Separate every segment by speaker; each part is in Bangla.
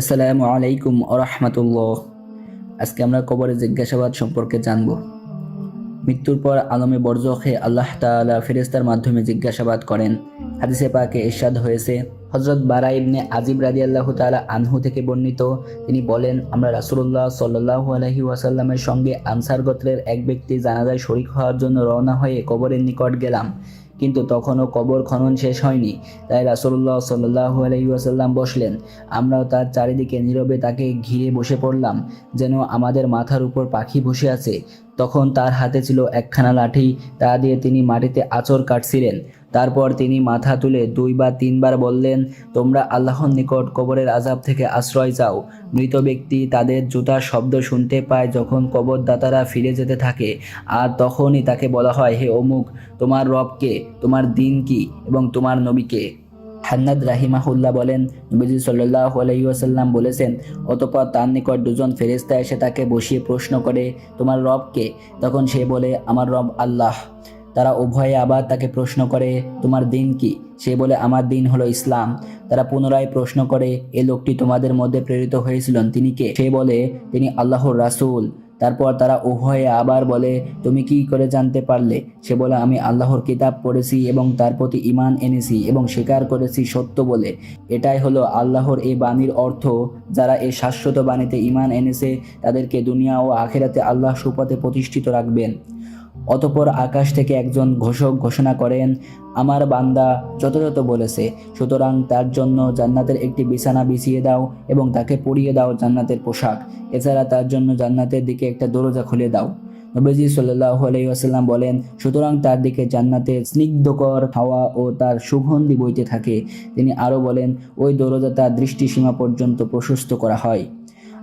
Speaker 1: আসসালামু আলাইকুম আরহামতুল্লাহ আজকে আমরা কবরের জিজ্ঞাসাবাদ সম্পর্কে জানব। মৃত্যুর পর আলমে বরজখে আল্লাহ তাআলা ফেরেস্তার মাধ্যমে জিজ্ঞাসাবাদ করেন। হাদিসে পাকে ইরশাদ হয়েছে হজরত বারা ইবনে আজিব রাজি আল্লাহ তালা আনহু থেকে বর্ণিত। তিনি বলেন, আমরা রাসুল্লাহ সাল্লাহ আলহি ওয়াসাল্লামের সঙ্গে আনসার গোত্রের এক ব্যক্তি জানাজায় শরিক হওয়ার জন্য রওনা হয়ে কবরের নিকট গেলাম। কিন্তু তখনও কবর খনন শেষ হয়নি। তাই রাসুল্লাহ সাল্লাহ আলহিউসাল্লাম বসলেন। আমরাও তার চারিদিকে নীরবে তাকে ঘিরে বসে পড়লাম, যেন আমাদের মাথার উপর পাখি বসে আছে। তখন তার হাতে ছিল একখানা লাঠি, তা দিয়ে তিনি মাটিতে আচর কাটছিলেন। তারপর তিনি মাথা তুলে দুই বা তিনবার বললেন, তোমরা আল্লাহর নিকট কবরের আজাব থেকে আশ্রয় চাও। মৃত ব্যক্তি তাদের জুতার শব্দ শুনতে পায় যখন কবরদাতারা ফিরে যেতে থাকে, আর তখনই তাকে বলা হয়, হে অমুক, তোমার রবকে তোমার দিন কি? এবং তোমার নবীকে হান্নাদ রাহিমাহুল্লাহ বলেন, নবীজি সাল্লাহ আলাইসাল্লাম বলেছেন, অতপর তার নিকট দুজন ফেরেস্তা এসে তাকে বসিয়ে প্রশ্ন করে, তোমার রবকে তখন সে বলে, আমার রব আল্লাহ। তারা উভয়ে আবার তাকে প্রশ্ন করে, তোমার দিন কি? সে বলে, আমার দিন হলো ইসলাম। তারা পুনরায় প্রশ্ন করে, এ লোকটি তোমাদের মধ্যে প্রেরিত হয়েছিলেন, তিনি কে? সে বলে, তিনি আল্লাহর রাসূল। তারপর তারা উভয়ে আবার বলে, তুমি কি করে জানতে পারলে? সে বলে, আমি আল্লাহর কিতাব পড়েছি এবং তার প্রতি ইমান এনেছি এবং স্বীকার করেছি সত্য বলে। এটাই হলো আল্লাহর এই বাণীর অর্থ। যারা এই শাশ্বত বাণীতে ইমান এনেছে, তাদেরকে দুনিয়া ও আখেরাতে আল্লাহ সুপথে প্রতিষ্ঠিত রাখবেন। অতপর আকাশ থেকে একজন ঘোষক ঘোষণা করেন, আমার বান্দা যথাযথ বলেছে, সুতরাং তার জন্য জান্নাতের একটি বিছানা বিছিয়ে দাও এবং তাকে পরিয়ে দাও জান্নাতের পোশাক। এছাড়া তার জন্য জান্নাতের দিকে একটা দরজা খুলে দাও। নবীজি সাল্লাহ আলাইসাল্লাম বলেন, সুতরাং তার দিকে জান্নাতে স্নিগ্ধকর হাওয়া ও তার সুগন্ধি বইতে থাকে। তিনি আরও বলেন, ওই দরজা তার দৃষ্টিসীমা পর্যন্ত প্রশস্ত করা হয়।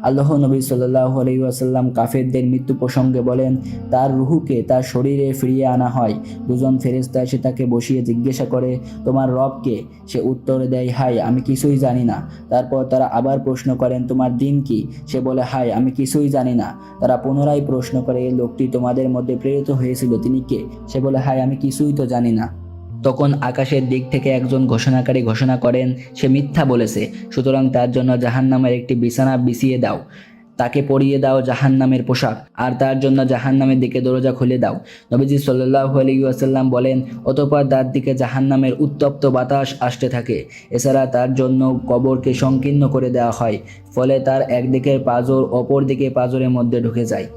Speaker 1: আল্লাহ নবী সাল্লাহ আলাইসাল্লাম কাফেরদের মৃত্যু প্রসঙ্গে বলেন, তার রুহুকে তার শরীরে ফিরিয়ে আনা হয়। দুজন ফেরেস্তা এসে তাকে বসিয়ে জিজ্ঞাসা করে, তোমার রবকে? সে উত্তর দেয়, হাই, আমি কিছুই জানি না। তারপর তারা আবার প্রশ্ন করেন, তোমার দিন কি? সে বলে, হাই, আমি কিছুই জানি না। তারা পুনরায় প্রশ্ন করে, এই লোকটি তোমাদের মধ্যে প্রেরিত হয়েছিল, তিনি কে? সে বলে, হাই, আমি কিছুই তো জানি না। তখন আকাশের দিক থেকে একজন ঘোষণাকারী ঘোষণা করেন, সে মিথ্যা বলেছে, সুতরাং তার জন্য জাহান্নামের একটি বিছানা বিছিয়ে দাও। তাকে পরিয়ে দাও জাহান্নামের পোশাক, আর তার জন্য জাহান্নামের দিকে দরজা খুলে দাও। নবীজি সাল্লাহ আলিউসাল্লাম বলেন, অতপর তার দিকে জাহান্নামের উত্তপ্ত বাতাস আসতে থাকে। এছাড়া তার জন্য কবরকে সংকীর্ণ করে দেওয়া হয়, ফলে তার একদিকের পাজর অপর দিকে পাজরের মধ্যে ঢুকে যায়।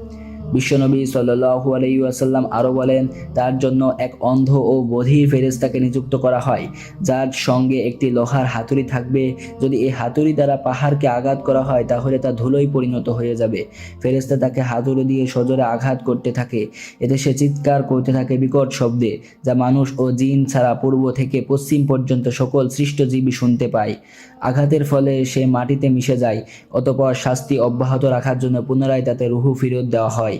Speaker 1: বিশ্বনবী সাল্লু আলাইসাল্লাম আরও বলেন, তার জন্য এক অন্ধ ও বধির ফেরেস্তাকে নিযুক্ত করা হয়, যার সঙ্গে একটি লোহার হাতুড়ি থাকবে। যদি এই হাতুড়ি দ্বারা পাহাড়কে আঘাত করা হয়, তাহলে তা ধুলোই পরিণত হয়ে যাবে। ফেরেস্তা তাকে হাতুড়ি দিয়ে সজোরে আঘাত করতে থাকে। এতে সে চিৎকার করতে থাকে বিকট শব্দে, যা মানুষ ও জিন ছাড়া পূর্ব থেকে পশ্চিম পর্যন্ত সকল সৃষ্টজীবী শুনতে পায়। আঘাতের ফলে সে মাটিতে মিশে যায়, অতপর শাস্তি অব্যাহত রাখার জন্য পুনরায় তাতে রুহু ফিরত দেওয়া হয়।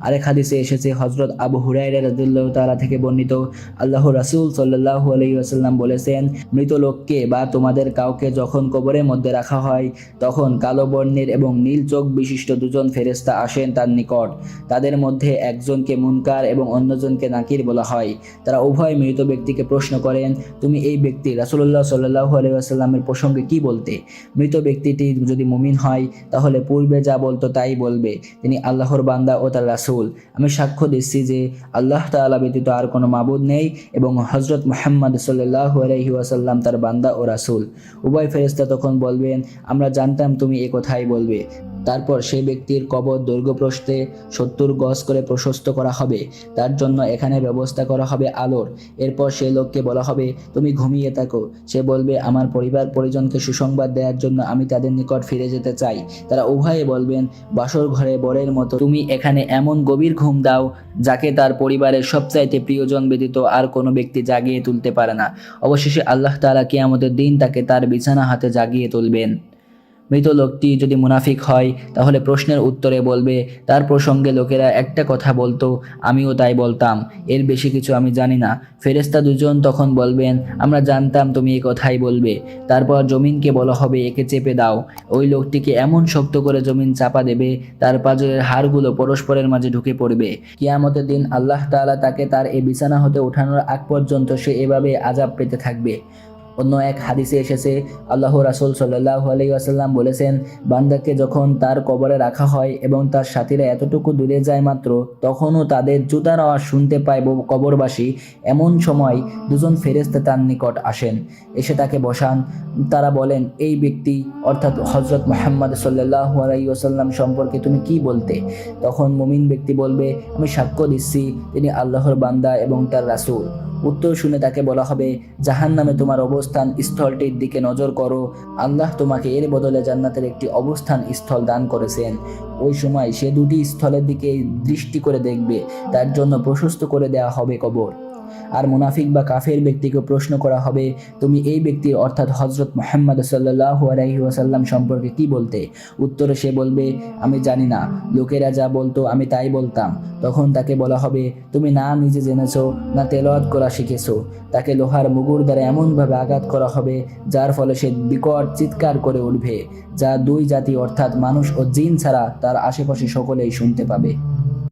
Speaker 1: আরেক হাদিসে এসেছে হজরত আবু হুরাইরা রাদিল্লাহ তালা থেকে বর্ণিত। আল্লাহ রাসুল সাল্লাহ আলাইসাল্লাম বলেছেন, মৃত লোককে বা তোমাদের কাউকে যখন কবরের মধ্যে রাখা হয়, তখন কালো বর্ণের এবং নীল চোখ বিশিষ্ট দুজন ফেরেস্তা আসেন তার নিকট। তাদের মধ্যে একজনকে মুনকার এবং অন্যজনকে নাকির বলা হয়। তারা উভয় মৃত ব্যক্তিকে প্রশ্ন করেন, তুমি এই ব্যক্তি রাসুল্লাহ সাল্লাহ আলাইসাল্লামের প্রসঙ্গে কি বলতে? মৃত ব্যক্তিটি যদি মুমিন হয়, তাহলে পূর্বে যা বলতো তাই বলবে। তিনি আল্লাহর বান্দা ও তার রাসুল। আমি সাক্ষ্য দিচ্ছি যে আল্লাহ তালা ব্যতীত আর কোনো মাবুদ নেই এবং হজরত মোহাম্মদ সাল্লাহ আলহি ওয়াসাল্লাম তার বান্দা ও রাসুল। উভয় ফেরেস্তা তখন বলবেন, আমরা জানতাম তুমি এ কথাই বলবে। তারপর সেই ব্যক্তির কবর দৈর্ঘ্যপ্রস্থে সত্তর গজ করে প্রশস্ত করা হবে। তার জন্য এখানে ব্যবস্থা করা হবে আলোর। এরপর সে লোককে বলা হবে, তুমি ঘুমিয়ে থাকো সে বলবে, আমার পরিবার পরিজনকে সুসংবাদ দেওয়ার জন্য আমি তাদের নিকট ফিরে যেতে চাই তারা উভয়ে বলবেন, বাসর ঘরে বরের মতো তুমি এখানে এমন গভীর ঘুম দাও, যাকে তার পরিবারের সবচাইতে প্রিয়জন ব্যতীত আর কোনো ব্যক্তি জাগিয়ে তুলতে পারে না। অবশেষে আল্লাহ তাআলা কিয়ামতের দিন তাকে তার বিছানা হাতে জাগিয়ে তুলবেন। মৃত লোকটি যদি মুনাফিক হয়, তাহলে প্রশ্নের উত্তরে বলবে, তার প্রসঙ্গে লোকেরা একটা কথা বলতো, আমিও তাই বলতাম। এর বেশি কিছু আমি জানি না। ফেরেস্তা দুজন তখন বলবেন, আমরা জানতাম তুমি এ কথাই বলবে। তারপর জমিনকে বলা হবে, একে চেপে দাও। ওই লোকটিকে এমন শক্ত করে জমিন চাপা দেবে, তার পাজরের হাড়গুলো পরস্পরের মাঝে ঢুকে পড়বে। কিয়ামতের দিন আল্লাহ তাআলা তাকে তার এই বিছানা হতে ওঠানোর আগ পর্যন্ত সে এভাবে আজাব পেতে থাকবে। অন্য এক হাদিসে এসেছে, আল্লাহ রাসুল সাল্লাহ আলাইসাল্লাম বলেছেন, বান্দাকে যখন তার কবরে রাখা হয় এবং তার সাথীরা এতটুকু দূরে যায় মাত্র, তখনও তাদের জুতার আওয়াজ শুনতে পায় কবরবাসী। এমন সময় দুজন ফেরেস্তা তার নিকট আসেন, এসে তাকে বসান। তারা বলেন, এই ব্যক্তি, অর্থাৎ হজরত মোহাম্মদ সাল্লাহ আলাইসাল্লাম সম্পর্কে তুমি কি বলতে? তখন মুমিন ব্যক্তি বলবে, আমি সাক্ষ্য দিচ্ছি, তিনি আল্লাহর বান্দা এবং তার রাসূল। উত্তর শুনে তাকে বলা হবে জাহান নামে তোমার অবস্থান স্থলটির দিকে নজর করো। আল্লাহ তোমাকে এর বদলে জান্নাতের একটি অবস্থান স্থল দান করেছেন। ওই সময় সে দুটি স্থলের দিকে দৃষ্টি করে দেখবে। তার জন্য প্রশস্ত করে দেয়া হবে কবর। আর মুনাফিক বা কাফের ব্যক্তিকে প্রশ্ন করা হবে, তুমি এই ব্যক্তি অর্থাৎ হজরত মোহাম্মদ সাল্লাহ আলাইহি ওয়াসাল্লাম সম্পর্কে কি বলতে? উত্তরে সে বলবে, আমি জানি না। লোকেরা যা বলতো আমি তাই বলতাম। তখন তাকে বলা হবে, তুমি না নিজে জেনেছো, না তেলাওয়াত করা শিখেছো। তাকে লোহার মুগুর দ্বারা এমনভাবে আঘাত করা হবে, যার ফলে সে বিকট চিৎকার করে উঠবে, যা দুই জাতি অর্থাৎ মানুষ ও জিন ছাড়া তার আশেপাশে সকলেই শুনতে পাবে।